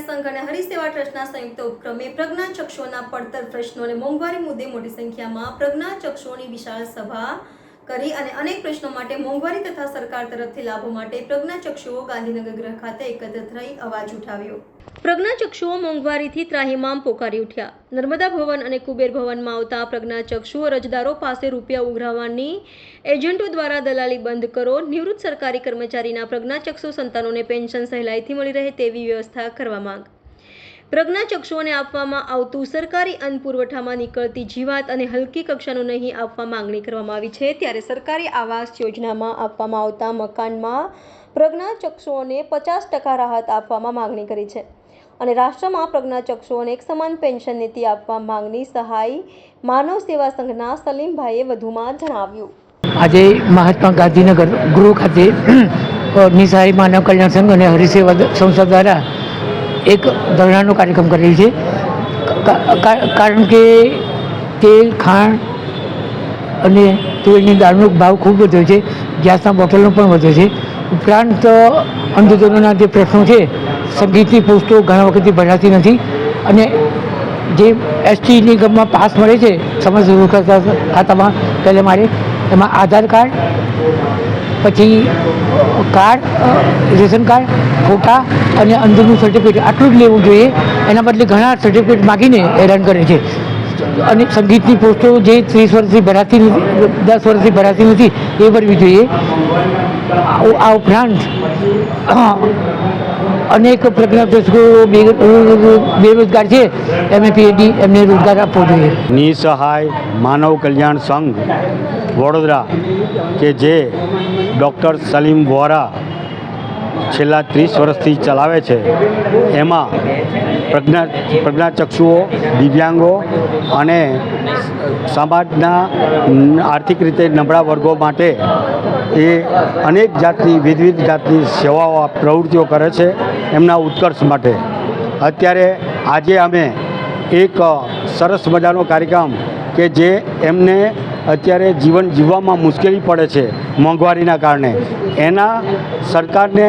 સહકારી સંઘ અને હરિસેવા ટ્રસ્ટના સંયુક્ત ઉપક્રમે પ્રજ્ઞાચક્ષુઓના પડતર પ્રશ્નો અને મોંઘવારી મુદ્દે મોટી સંખ્યામાં પ્રજ્ઞાચક્ષુઓની વિશાળ સભા કરી અને અનેક પ્રશ્નો માટે મોંઘવારી તથા સરકાર તરફથી લાભો માટે પ્રજ્ઞાચક્ષુઓ ગાંધીનગર ગ્રહ ખાતે એકત્ર થઈ અવાજ ઉઠાવ્યો. પ્રજ્ઞાચક્ષુઓ મોંઘવારીથી ત્રાહિમામ પોકારી ઉઠ્યા. નર્મદા ભવન અને કુબેર ભવનમાં આવતા પ્રજ્ઞાચક્ષુઓ રજદારો પાસે રૂપિયા ઉઘરાવવાની એજન્ટો દ્વારા દલાલી બંધ કરો, નિવૃત્ત સરકારી કર્મચારીના પ્રજ્ઞાચક્ષુ સંતાનોને પેન્શન સહેલાઈથી મળી રહે તેવી વ્યવસ્થા કરવા માંગ. પ્રજ્ઞાચક્ષુઓને આપવામાં આવતું સરકારી અન્ન પુરવઠામાં નીકળતી જીવાત અને હલકી કક્ષાનું નહીં આપવા માંગણી કરવામાં આવી છે. ત્યારે સરકારી આવાસ યોજનામાં આપવામાં આવતા મકાનમાં પ્રજ્ઞાચક્ષુઓને પચાસ ટકા રાહત આપવામાં માંગણી કરી છે અને રાષ્ટ્રમાં પ્રજ્ઞાચક્ષુઓને એક સમાન પેન્શન નીતિ આપવા માંગની સહાય માનવ સેવા સંઘના સલીમભાઈએ વધુમાં જણાવ્યું. આજે મહાત્મા ગાંધીનગર ગૃહ ખાતે નિસહાય માનવ કલ્યાણ સંઘ અને હરિસેવા સંસ્થા દ્વારા એક ધરણાનો કાર્યક્રમ કરેલ છે. કારણ કે તેલ, ખાંડ અને તેલની દાળનો ભાવ ખૂબ વધ્યો છે. ગેસના બોટલનો પણ વધ્યો છે. ઉપરાંત, અંધજનોના જે પ્રશ્નો છે, સંગીતની પોસ્ટો ઘણા વખતથી ભરાતી નથી અને જે એસટી નિગમમાં પાસ મળે છે, સમાજ સુરક્ષા ખાતામાં, પહેલાં મારે એમાં આધાર કાર્ડ, પછી કાર્ડ રેશન કાર્ડ, ફોટા અને અંદરનું સર્ટિફિકેટ આટલું જ લેવું જોઈએ. એના બદલે ઘણા સર્ટિફિકેટ માગીને હેરાન કરે છે. અને સંગીતની પોસ્ટો જે ત્રીસ વર્ષથી ભરાતી નથી, દસ વર્ષથી ભરાતી નથી, એ ભરવી જોઈએ. આ ઉપરાંત અનેક પ્રજ્ઞા બે- બેરોજગાર છે. એમએ પીએડી એમને રોજગાર આપવો જોઈએ. નિસહાય માનવ કલ્યાણ સંઘ વડોદરા કે જે ડૉક્ટર સલીમ વોરા છેલ્લા ત્રીસ વર્ષથી ચલાવે છે, એમાં પ્રજ્ઞા, પ્રજ્ઞાચક્ષુઓ, દિવ્યાંગો અને સમાજના આર્થિક રીતે નબળા વર્ગો માટે એ અનેક જાતની વિવિધ જાતની સેવાઓ, પ્રવૃત્તિઓ કરે છે એમના ઉત્કર્ષ માટે. અત્યારે આજે અમે એક સરસ મજાનો કાર્યક્રમ કે જે એમને અત્યારે જીવન જીવવામાં મુશ્કેલી પડે છે મોંઘવારીના કારણે. એના સરકારને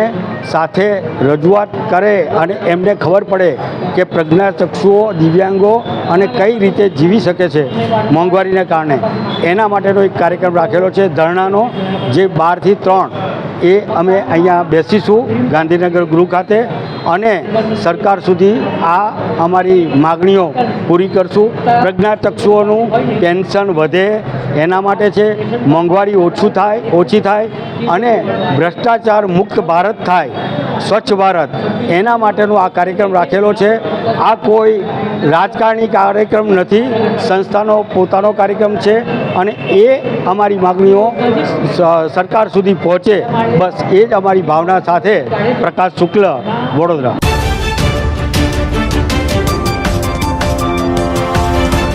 સાથે રજૂઆત કરે અને એમને ખબર પડે કે પ્રજ્ઞાચક્ષુઓ દિવ્યાંગો અને કઈ રીતે જીવી શકે છે મોંઘવારીને કારણે. એના માટેનો એક કાર્યક્રમ રાખેલો છે ધરણાનો, જે બારથી ત્રણ એ અમે અહીંયા બેસીશું ગાંધીનગર ગૃહ ખાતે અને સરકાર સુધી આ અમારી માગણીઓ પૂરી કરશું. પ્રજ્ઞાચક્ષુઓનું પેન્શન વધે એના માટે છે, મોંઘવારી ઓછું થાય, ઓછી થાય અને ભ્રષ્ટાચાર મુક્ત ભારત થાય. સ્વચ્છ ભારત. એના માટેનો આ કાર્યક્રમ રાખેલો છે. આ કોઈ રાજકારણી કાર્યક્રમ નથી. સંસ્થાનો પોતાનો કાર્યક્રમ છે અને એ અમારી માગણીઓ સરકાર સુધી પહોંચે. બસ એ જ અમારી ભાવના સાથે પ્રકાશ શુક્લ વડોદરા.